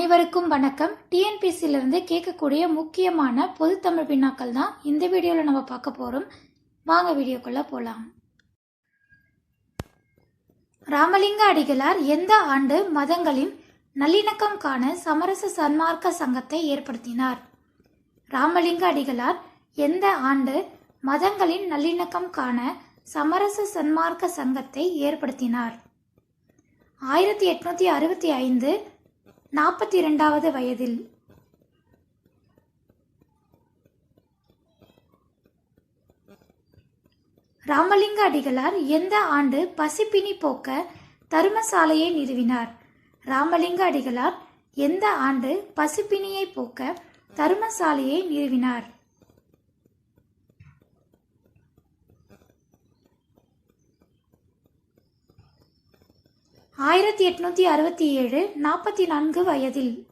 அனைவருக்கும் வணக்கம். டிஎன்பிசியிலிருந்து கேட்கக்கூடிய முக்கியமான பொதுத்தமிழ் வினாக்கள் தான் இந்த வீடியோவில் நம்ம பார்க்க போகிறோம் வாங்க வீடியோக்குள்ளே போகலாம் ராமலிங்க அடிகளார் எந்த ஆண்டு மதங்களின் நல்லிணக்கம் காண சமரச சன்மார்க்க சங்கத்தை ஏற்படுத்தினார்? ராமலிங்க அடிகளார் எந்த ஆண்டு மதங்களின் நல்லிணக்கம் காண சமரச சன்மார்க்க சங்கத்தை ஏற்படுத்தினார்? ஆயிரத்தி எட்நூத்தி அறுபத்தி ஐந்து நாற்பத்தி இரண்டாவது வயதில். ராமலிங்க அடிகளார் எந்த ஆண்டு பசிப்பினி போக்க தருமசாலையை நிறுவினார்? ராமலிங்க அடிகளார் எந்த ஆண்டு பசிப்பினியை போக்க தருமசாலையை நிறுவினார்? ஆயிரத்தி எட்நூத்தி அறுபத்தி ஏழு நாற்பத்தி நான்கு வயதில்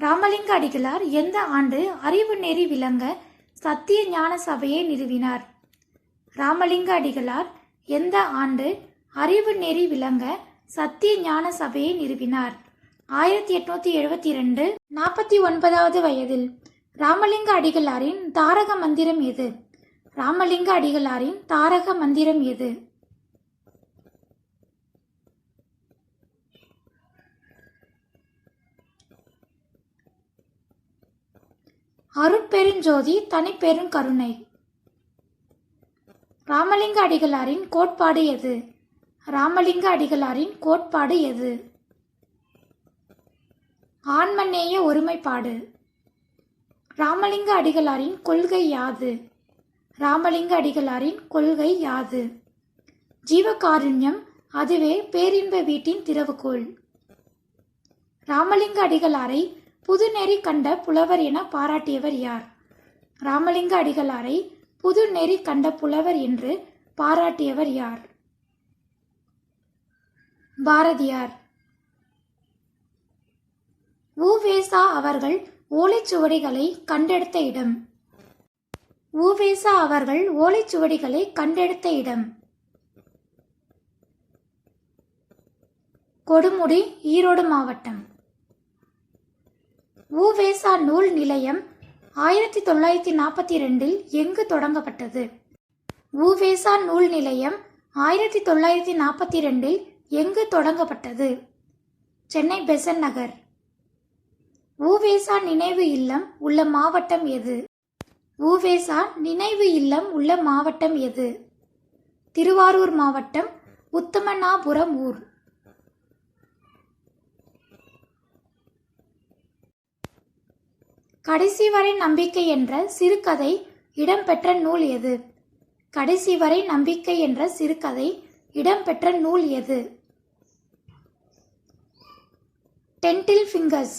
ராமலிங்க அடிகளார் எந்த ஆண்டு அறிவு நெறி விளங்க சத்திய ஞான சபையை நிறுவினார்? ராமலிங்க அடிகளார் எந்த ஆண்டு அறிவு நெறி விளங்க சத்திய ஞான சபையை நிறுவினார்? ஆயிரத்தி எட்நூத்தி எழுபத்தி ரெண்டு நாற்பத்தி ஒன்பதாவது வயதில் ராமலிங்க அடிகளாரின் தாரக மந்திரம் எது? ராமலிங்க அடிகளாரின் தாரக மந்திரம் எது? அருட்பெருஞ்சோதி தனிப்பெருங்கருணை ராமலிங்க அடிகளாரின் கோட்பாடு எது? ராமலிங்க அடிகளாரின் கோட்பாடு எது? ஆன்மநேய ஒருமைப்பாடு. ராமலிங்க அடிகளாரின் கொள்கை யாது? ராமலிங்க அடிகளாரின் கொள்கை யாது? ஜீவகாருண்யம் அதுவே பேரின்ப வீட்டின் திறவுகோள். ராமலிங்க அடிகளாரை புதுநெறி கண்ட புலவர் என பாராட்டியவர் யார்? ராமலிங்க அடிகளாரை புது நெறி கண்ட புலவர் என்று பாராட்டியவர் யார்? பாரதியார். ஊவேசா அவர்கள் ஓலைச்சுவடிகளை கண்டெடுத்த இடம். ஊவேசா அவர்கள் ஓலைச்சுவடிகளை கண்டெடுத்த இடம். கொடுமுடி ஈரோடு மாவட்டம். ஊவேசா நூல் நிலையம் ஆயிரத்தி தொள்ளாயிரத்தி நாற்பத்தி ரெண்டில் எங்கு தொடங்கப்பட்டது? ஊவேசா நூல் நிலையம் ஆயிரத்தி தொள்ளாயிரத்தி நாற்பத்தி ரெண்டில் எங்கு தொடங்கப்பட்டது? சென்னை பெசன் நகர். ஊவேசா நினைவு இல்லம் உள்ள மாவட்டம் எது? ஊவேசா நினைவு இல்லம் உள்ள மாவட்டம் எது? திருவாரூர் மாவட்டம் உத்தமனாபுரம் ஊர். கடைசி வரை நம்பிக்கை என்ற சிறுகதை இடம்பெற்ற நூல் எது? கடைசி வரை நம்பிக்கை என்ற சிறுகதை இடம்பெற்ற நூல் எது? டென்டில் ஃபிங்கர்ஸ்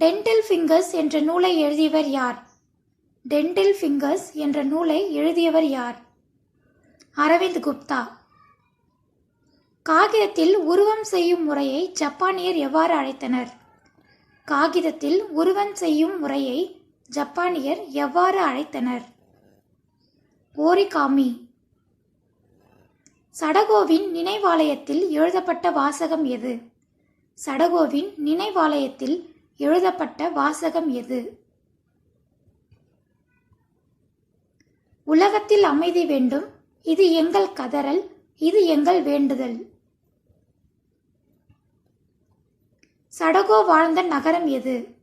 டென்டில் ஃபிங்கர்ஸ் என்ற நூலை எழுதியவர் யார்? டென்டில் ஃபிங்கர்ஸ் என்ற நூலை எழுதியவர் யார்? அரவிந்த் குப்தா. காகிதத்தில் உருவம் செய்யும் முறையை ஜப்பானியர் எவ்வாறு அழைத்தனர்? காகிதத்தில் ஒருவன் செய்யும் முறையை ஜப்பானியர் எவ்வாறு அழைத்தனர்? ஓரிகாமி. சடகோவின் நினைவாலயத்தில் எழுதப்பட்ட வாசகம் எது? சடகோவின் நினைவாலயத்தில் எழுதப்பட்ட வாசகம் எது? உலகத்தில் அமைதி வேண்டும் இது எங்கள் கதறல் இது எங்கள் வேண்டுதல். சடகோ வாழ்ந்த நகரம் எது?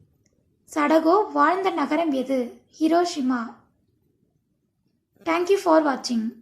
சடகோ வாழ்ந்த நகரம் எது? ஹிரோஷிமா. தேங்க்யூ ஃபார் வாட்சிங்